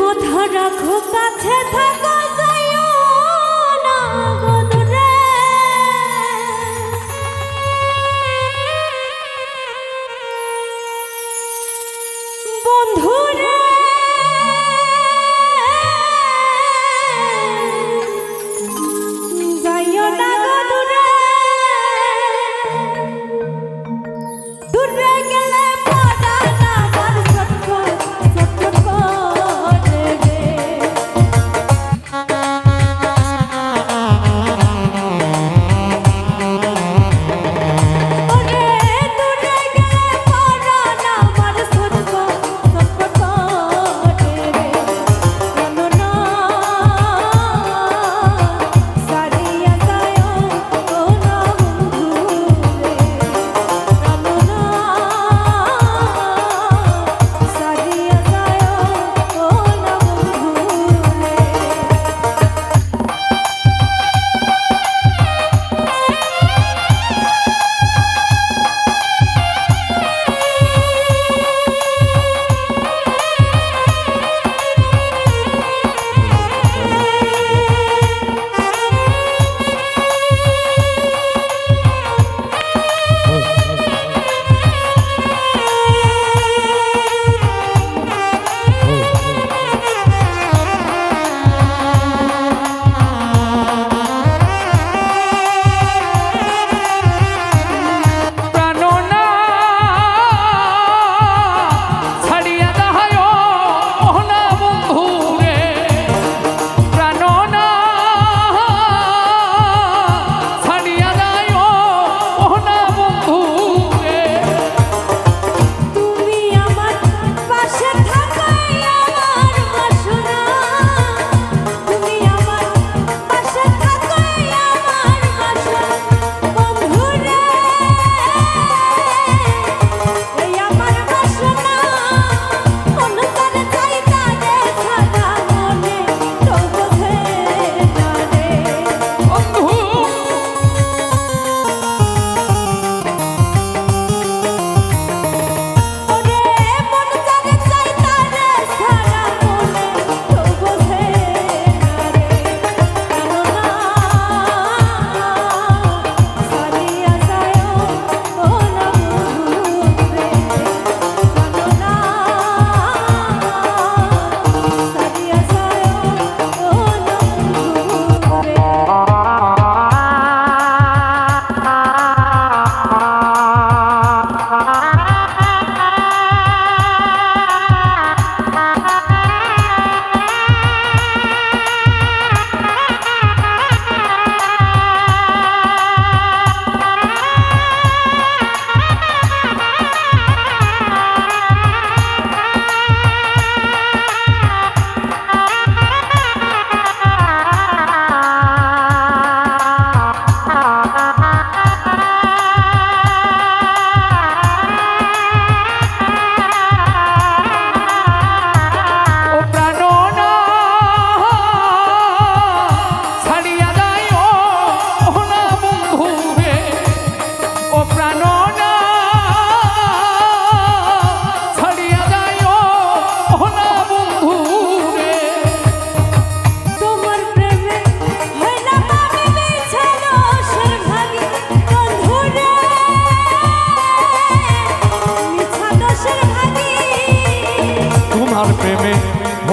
কথা রাখো কাছে থাকো যাইও না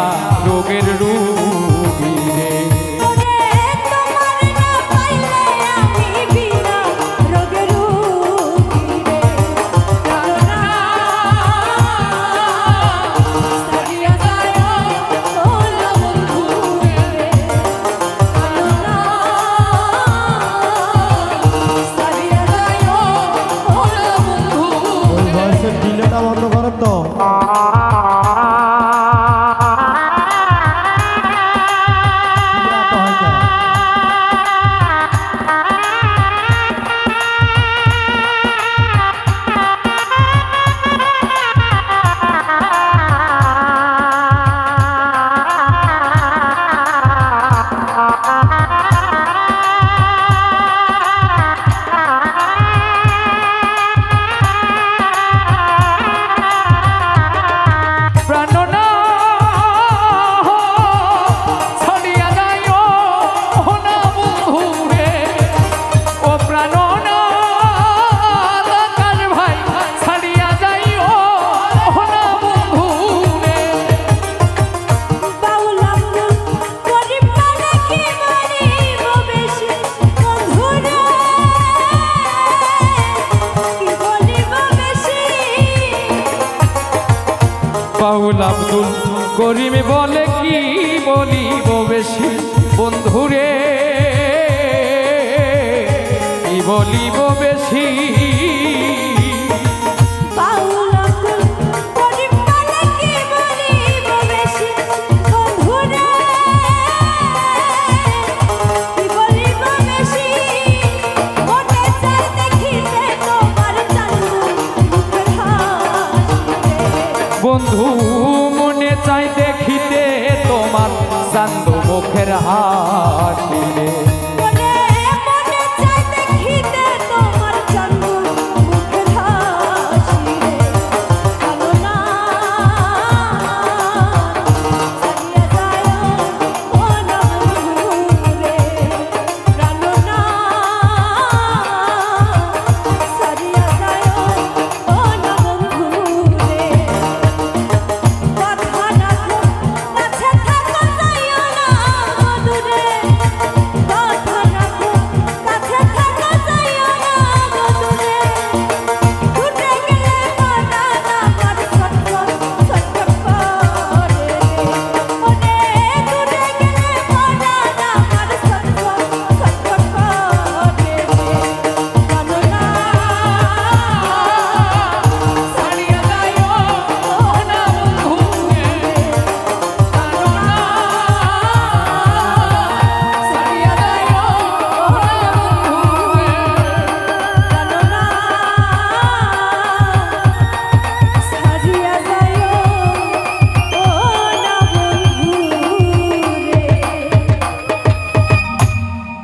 mar. বাউল আব্দুল করিম বলে কি বলিব বেশি? বন্ধুরে কি বলিব বেশি? বন্ধু মনে চাই দেখিতে তোমার চান্দ মুখের হাসি রে